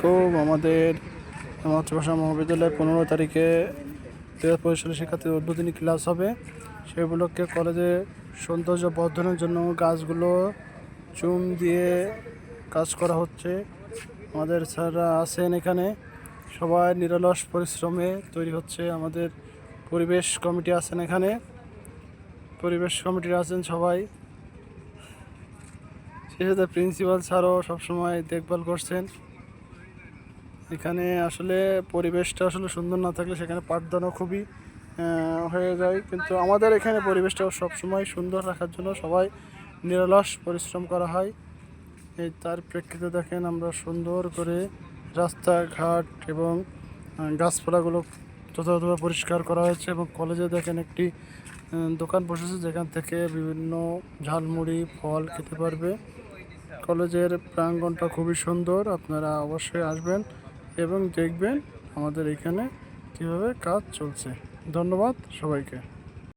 আলাইকুম আমাদের মাতৃভাষা মহাবিদ্যালয়ে পনেরো তারিখে দু হাজার পঁচিশ সালে শিক্ষার্থীর উদ্বোধনী ক্লাস হবে। সেই উপলক্ষে কলেজে সৌন্দর্য বর্ধনের জন্য গাছগুলো চুম দিয়ে কাজ করা হচ্ছে। আমাদের স্যাররা আছেন এখানে। সবাই নিরলস পরিশ্রমে তৈরি হচ্ছে। আমাদের পরিবেশ কমিটি আছেন এখানে। পরিবেশ কমিটির আছেন সবাই। সেই সাথে প্রিন্সিপাল স্যারও সবসময় দেখভাল করছেন। এখানে আসলে পরিবেশটা আসলে সুন্দর না থাকলে সেখানে পাঠদানও খুবই হয়ে যায়। কিন্তু আমাদের এখানে পরিবেশটা সবসময় সুন্দর রাখার জন্য সবাই নিরলস পরিশ্রম করা হয়। এই তার প্রেক্ষিতে দেখেন আমরা সুন্দর করে রাস্তাঘাট এবং গাছপালাগুলো যথাযথভাবে পরিষ্কার করা হয়েছে এবং কলেজে দেখেন একটি দোকান বসেছে যেখান থেকে বিভিন্ন ঝালমুড়ি, ফল খেতে পারবে। কলেজের প্রাঙ্গণটা খুবই সুন্দর, আপনারা অবশ্যই আসবেন। এবং দেখবেন আমাদের এখানে কীভাবে কাজ চলছে। ধন্যবাদ সবাইকে।